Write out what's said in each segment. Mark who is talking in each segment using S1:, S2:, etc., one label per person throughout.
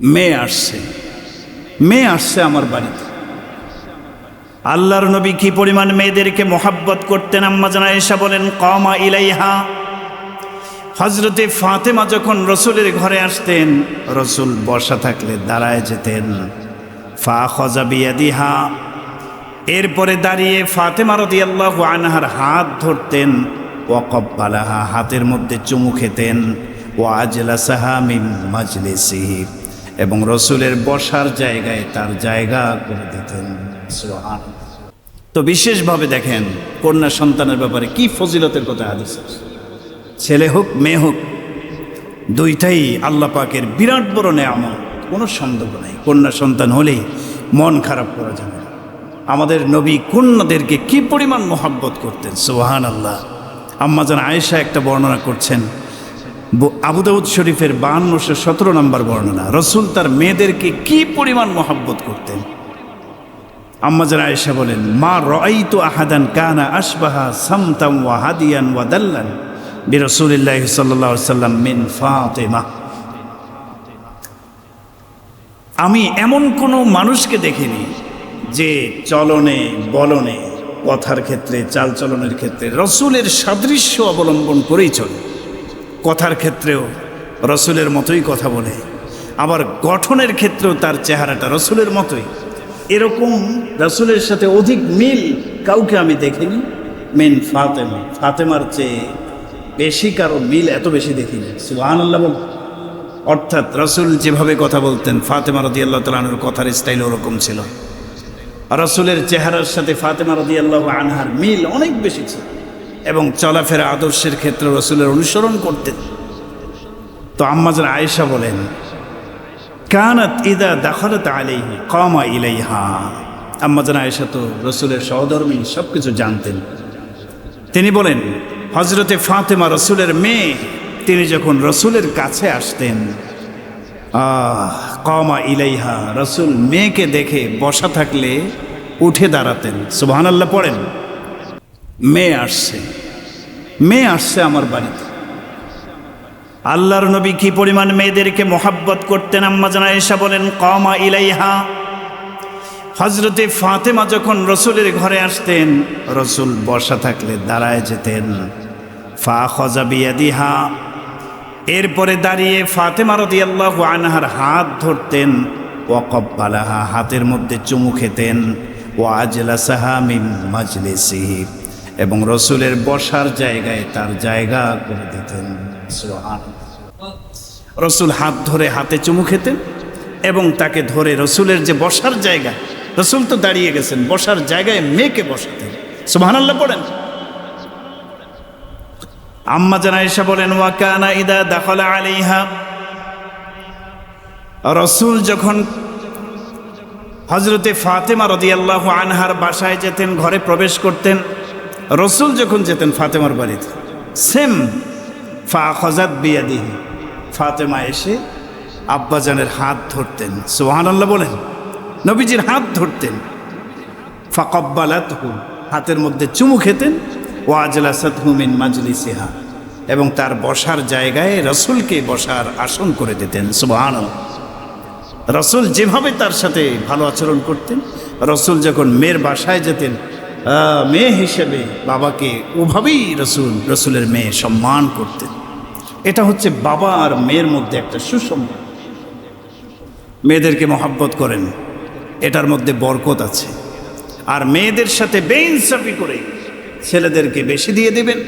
S1: মেয়ে আসছে। মেয়ে আসছে আমার বাড়িতে। আল্লাহর নবী কি পরিমাণ মেয়েদেরকে মোহাব্বত করতেন? আম্মা জানা এসা বলেন, কমা ইলাইহা। হজরতে ফাতেমা যখন রসুলের ঘরে আসতেন, রসুল বসা থাকলে দাঁড়ায় যেতেন। ফা খজা বিয়াদিহা। এরপরে দাঁড়িয়ে ফাতেমা রদি আল্লাহ আনহার হাত ধরতেন, ওয়াকব্বালাহা, হাতের মধ্যে চুমু খেতেন ও আজলা সাহামিম মাজলিসিহি। এবং রসুলের বসার জায়গায় তার জায়গা করে দিতেন সুবহান। তো বিশেষভাবে দেখেন, কন্যা সন্তানের ব্যাপারে কি ফজিলতের কথা হাদিস। ছেলে হোক, মেয়ে হোক, দুইটাই আল্লাহ পাকের বিরাট বড় নেয়ামত, কোনো সন্দেহ নেই কন্যা সন্তান হলেই মন খারাপ করা যাবে আমাদের নবী কন্যাদেরকে কি পরিমাণ মোহাব্বত করতেন সোহান আল্লাহ আম্মাজান আয়েশা একটা বর্ণনা করছেন আবু দাউদ শরীফের বাহান্নশো সতেরো নম্বর বর্ণনা। রসুল তার মেয়েদেরকে কি পরিমাণ মোহাব্বত করতেন? আম্মাজান আয়েশা বলেন, মা রাইতু আহাদান কানা আশবাহা সামতাম ওয়া হাদিয়ান ওয়া দাল্লান আলাইহি সাল্লাম মিন ফাতেমা। আমি এমন কোনো মানুষকে দেখিনি যে চলনে, বলনে, কথার ক্ষেত্রে, চালচলনের ক্ষেত্রে, রসুলের সাদৃশ্য অবলম্বন করেই চলে। কথার ক্ষেত্রেও রসুলের মতোই কথা বলে। আবার গঠনের ক্ষেত্রেও তার চেহারাটা রসুলের মতোই। এরকম রসুলের সাথে অধিক মিল কাউকে আমি দেখিনি। মেন ফাতেমা। ফাতেমার চেয়ে বেশি কারও মিল এত বেশি দেখিনি। সুহান আল্লাহ অর্থাৎ রসুল যেভাবে কথা বলতেন, ফাতেমা রদি আল্লাহ তালানুর কথার স্টাইল ওরকম ছিল। রসুলের চেহারার সাথে ফাতেমা রদি আল্লাহ আনহার মিল অনেক বেশি ছিল। এবং চলাফেরা আদর্শের ক্ষেত্রে রসুলের অনুসরণ করতেন। তো আম্মাজান আয়েশা বলেন, কানাত ইদা দাখলত আলাইহি, কমা ইলাইহা। আম্মাজান আয়েশা তো রসুলের সহধর্মী সব কিছু জানতেন। তিনি বলেন হজরতে ফাতেমা রসুলের মেয়ে, তিনি যখন রসুলের কাছে আসতেন, আহ, কমা ইলাইহা, রসুল মেয়েকে দেখে বসা থাকলে উঠে দাঁড়াতেন। সুবহান আল্লাহ পড়েন। মেয়ে আসছে। মেয়ে আসছে আমার বাড়িতে। আল্লাহর নবী কি পরিমাণ মেয়েদেরকে মোহাব্বত করতেন? আম্মা জানা এসা বলেন, কমা ইলাইহা। হজরতে ফাতেমা যখন রসুলের ঘরে আসতেন, রসুল বসা থাকলে দাঁড়ায় যেতেন। ফা খজা বিয়াদিহা। এরপরে দাঁড়িয়ে ফাতেমা রদি আল্লাহ আনহার হাত ধরতেন, ওয়াকব্বালাহা, হাতের মধ্যে চুমু খেতেন ও আজলা সাহামিম মাজলিসিহি। এবং রসুলের বসার জায়গায় তার জায়গা করে দিতেন। রসুল হাত ধরে হাতে চুমু খেতেন এবং তাকে ধরে রসুলের যে বসার জায়গা, রসুল তো দাঁড়িয়ে গেছেন, বসার জায়গায় মেয়েকে বসাতেন। সুবহানাল্লাহ পড়েন। আম্মা জানা জানাইশা বলেন ওয়াকানা ইদা দাখলা আলাইহা। রসুল যখন হজরতে ফাতেমা রদিয়াল্লাহ আনহার বাসায় যেতেন, ঘরে প্রবেশ করতেন রসুল যখন যেতেন ফাতেমার বাড়িতে, সেম, ফা খজাত বিয়াদিহি, ফাতেমা এসে আব্বাজানের হাত ধরতেন সোহান আল্লাহ বলেন, নবীজির হাত ধরতেন। ফাকব্বালাত হু হাতের মধ্যে চুমু খেতেন ও আজলাসাত হুমিন মাজলিসিহা, এবং তার বসার জায়গায় রসুলকে বসার আসন করে দিতেন সুবহান রসুল যেভাবে তার সাথে ভালো আচরণ করতেন, রসুল যখন মেয়ের বাসায় যেতেন মেয়ে হিসেবে বাবাকে ওভাবেই রসুল, রসুলের মেয়ে সম্মান করতেন। এটা হচ্ছে বাবা আর মেয়ের মধ্যে একটা সুসম্মান মেয়েদেরকে মহাব্বত করেন, এটার মধ্যে বরকত আছে। আর মেয়েদের সাথে বেইনসাফি করে ছেলেদেরকে বেশি দিয়ে দেবেন,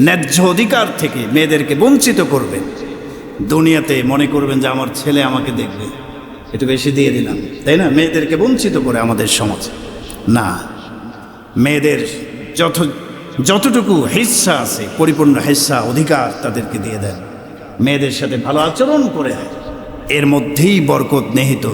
S1: ন্যায্য অধিকার থেকে মেয়েদেরকে বঞ্চিত করবেন। দুনিয়াতে মনে করবেন যে আমার ছেলে আমাকে দেখবে, একটু বেশি দিয়ে দিলাম, তাই না? মেয়েদেরকে বঞ্চিত করে আমাদের সমাজ। না মেয়েদের যত, যতটুকু হিস্সা আছে, পরিপূর্ণ হিস্সা, অধিকার তাদেরকে দিয়ে দেন। মেয়েদের সাথে ভালো আচরণ করে এর মধ্যেই বরকত নিহিত।